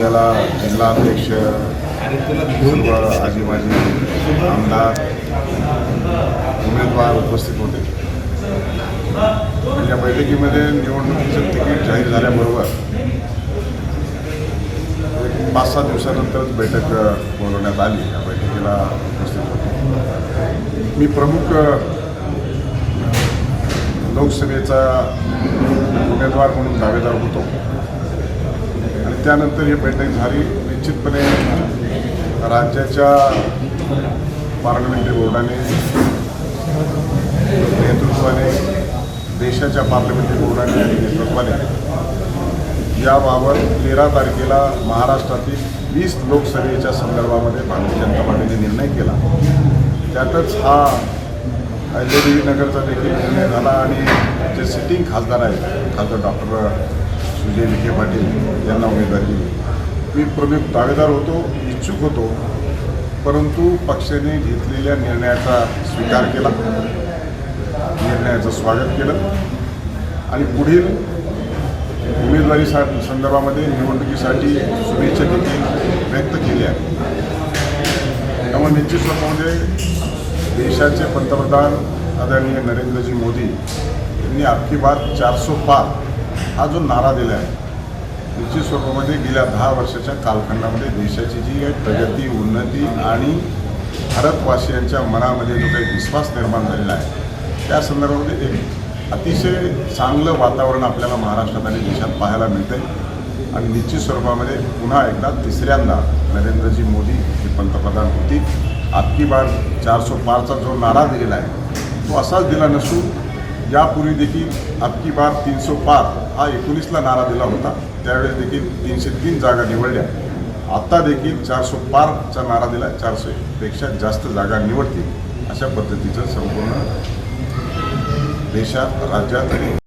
त्याला जिल्हाध्यक्ष सर्व आजी माजी आमदार उमेदवार उपस्थित होते. या बैठकीमध्ये निवडणुकीचं तिकीट जाहीर झाल्याबरोबर एक पाच सहा दिवसानंतरच बैठक बोलवण्यात आली. या बैठकीला उपस्थित होते. मी प्रमुख लोकसभेचा उमेदवार म्हणून दावेदार होतो. त्यानंतर ही बैठक झाली. निश्चितपणे राज्याच्या पार्लमेंटरी बोर्डाने नेतृत्वाने देशाच्या पार्लमेंटरी बोर्डाने आणि नेतृत्वाने याबाबत तेरा तारखेला महाराष्ट्रातील वीस लोकसभेच्या संदर्भामध्ये भारतीय जनता पार्टीने निर्णय केला. त्यातच हा अहिल्यादेवी नगरचा देखील निर्णय झाला आणि जे सिटिंग खासदार आहेत खासदार डॉक्टर सुजय विखे पाटील यांना उमेदवारी दिली. मी प्रमुख दावेदार होतो इच्छुक होतो परंतु पक्षाने घेतलेल्या निर्णयाचा स्वीकार केला. निर्णयाचं स्वागत केलं. आणि पुढील उमेदवारी सा संदर्भामध्ये निवडणुकीसाठी शुभेच्छा देखील व्यक्त केल्या त्यामुळे निश्चित स्वतःमध्ये म्हणजे देशाचे पंतप्रधान आदरणीय नरेंद्रजी मोदी यांनी अबकी बात चारसो पार हा जो नारा दिला आहे निश्चित स्वरूपामध्ये गेल्या दहा वर्षाच्या कालखंडामध्ये देशाची जी काही प्रगती उन्नती आणि भारतवासियांच्या मनामध्ये जो काही विश्वास निर्माण झालेला आहे त्या संदर्भामध्ये एक अतिशय चांगलं वातावरण आपल्याला महाराष्ट्रात आणि देशात पाहायला मिळतं आणि निश्चित स्वरूपामध्ये पुन्हा एकदा तिसऱ्यांदा नरेंद्रजी मोदी हे पंतप्रधान होतील. आपकी बार सो पारचा जो नारा दिलेला आहे तो असाच दिला नसून यापूर्वी देखील अबकी बार तीनशे पार हा एकोणीसला नारा दिला होता. त्यावेळेस देखील तीनशे तीन जागा निवडल्या. आत्ता देखील चारशे पारचा नारा दिला. चारशेपेक्षा जास्त जागा निवडतील अशा पद्धतीचं संपूर्ण देशात राज्यात आणि